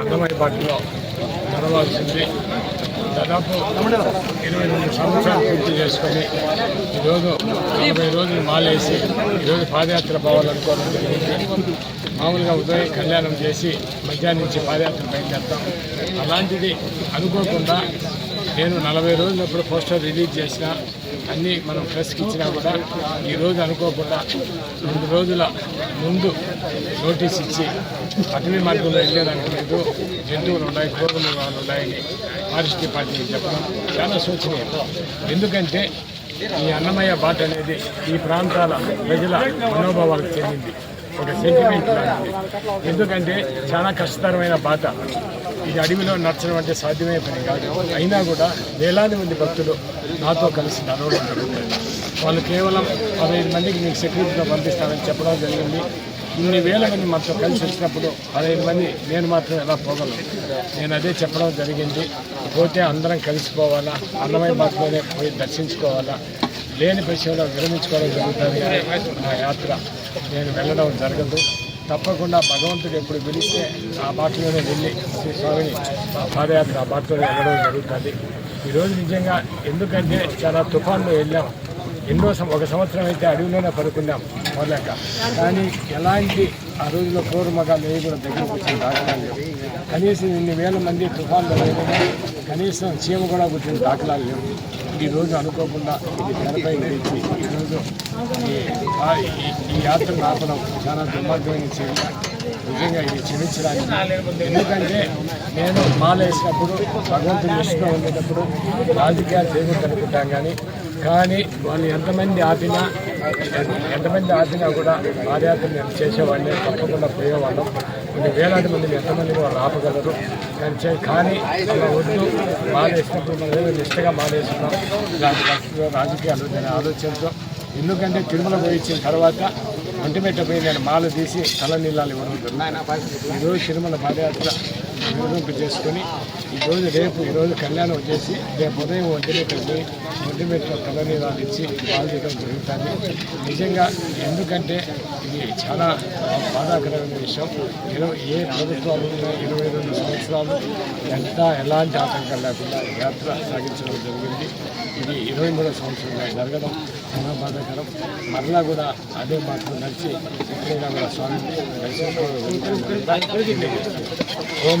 అన్నమయ్య పాటలో నడవాల్సింది దాదాపు ఇరవై రెండు సంవత్సరాలు పూర్తి చేసుకొని ఈరోజు నలభై రోజులు మాలేసి ఈరోజు పాదయాత్ర పోవాలనుకోవడం జరిగింది. మామూలుగా ఉదయం కళ్యాణం చేసి మధ్యాహ్నం నుంచి పాదయాత్ర బయలుదేరుతాం. అలాంటిది అనుకోకుండా నేను నలభై రోజులప్పుడు పోస్టర్ రిలీజ్ చేసిన అన్నీ మనం ప్రెస్కి ఇచ్చినా కూడా ఈరోజు అనుకోకుండా రెండు రోజుల ముందు నోటీస్ ఇచ్చి అటవీ మార్గంలో వెళ్ళేదానికి లేదు జంతువులు ఉన్నాయి క్రూర ఉన్నాయని ఫారెస్ట్ డిపార్ట్మెంట్ చెప్పడం చాలా శోచనీయం. ఎందుకంటే ఈ అన్నమయ్య బాట అనేది ఈ ప్రాంతాల ప్రజల మనోభావాలకు చెందింది. ఒక సెంటిమెంట్ ఎందుకంటే చాలా కష్టతరమైన బాట. ఇది అడవిలో నడచడం అంటే సాధ్యమే పని కాదు. అయినా కూడా వేలాది మంది భక్తులు నాతో కలిసి నడవడం జరుగుతుంది వాళ్ళు కేవలం పదహైదు మందికి మీకు సెక్యూరిటీలో పంపిస్తానని చెప్పడం జరిగింది. ఇన్ని వేల మంది మాతో కలిసి వచ్చినప్పుడు పదహైదు మంది నేను మాత్రం ఎలా పోగలను? నేను అదే చెప్పడం జరిగింది. పోతే అందరం కలిసిపోవాలా? అన్నమయ్య మాత్రమే పోయి దర్శించుకోవాలా? లేని విషయంలో విరమించుకోవడం జరుగుతుంది. నా యాత్ర నేను వెళ్ళడం జరగదు. తప్పకుండా భగవంతుడు ఎప్పుడు పిలిస్తే ఆ బాటలోనే వెళ్ళి శ్రీ స్వామిని ఆ పాదయాత్ర ఆ బాటలోనే వెళ్ళడం జరుగుతుంది. ఈరోజు నిజంగా ఎందుకంటే చాలా తుఫాన్లో వెళ్ళాం. ఎన్నో సం- ఒక సంవత్సరం అయితే అడవిలోనే పడుకున్నాం మొదలక. కానీ ఎలాంటి ఆ రోజుల్లో క్రూర మగాలు ఏవి కూడా దగ్గరకు వచ్చిన దాఖలాలు లేవు. కనీసం ఇన్ని వేల మంది తుఫాన్లో లేకుండా కనీసం చీమ కూడా పుట్టిన దాఖలాలు లేవు. ఈ రోజు అనుకోకుండా ఇది తెరపై ఈరోజు ఈ ఈ- ఈ యాత్ర ఆపడం చాలా దుర్మార్గమైన చర్య. నిజంగా ఇది క్షమించడానికి. ఎందుకంటే నేను మాల వేసినప్పుడు భగవంతుని దృష్టిలో ఉండేటప్పుడు రాజకీయాలు చేయకూడదు అనుకుంటాం కానీ కానీ వాళ్ళు ఎంతమంది ఆపినా ఎంతమంది ఆపినా కూడా పాదయాత్ర నేను చేసేవాడిని తప్పకుండా పోయేవాళ్ళం. కొన్ని వేలాది మందిని ఎంతమంది వాళ్ళు ఆపగలరు కానీ కానీ అలా వద్దు మానేసినప్పుడు మనం నిష్టగా మానేస్తున్నాం. ఇలాంటి రాజకీయాలు అనే ఆలోచనతో ఎందుకంటే తిరుమల పోయించిన తర్వాత ఒంటిమెట్ట పోయి నేను మాల తీసి తల నీళ్ళాలు ఇవ్వడం జరుగుతుంది. ఈరోజు తిరుమల పాదయాత్ర నిర్వహింపు చేసుకొని ఈరోజు రేపు ఈరోజు కళ్యాణం వచ్చేసి రేపు ఉదయం ఒంటిమెట్ట పోయి ఒంటిమెట్ట తల నీళ్ళాలు ఇచ్చి పాలు జరుగుతుంది. నిజంగా ఎందుకంటే ఇది చాలా బాధాకరమైన విషయం. ఇరవై ఏ ప్రభుత్వాలు ఇరవై రెండు సంవత్సరాలు ఎంత ఎలాంటి ఆటంకం లేకుండా యాత్ర సాగించడం జరిగింది. ఇది ఇరవై మూడో సంవత్సరంగా జరగడం చాలా బాధాకరం. మరలా కూడా అదే మాటలు నడిచి ఎక్కడైనా కూడా స్వామి దర్శనం ఓం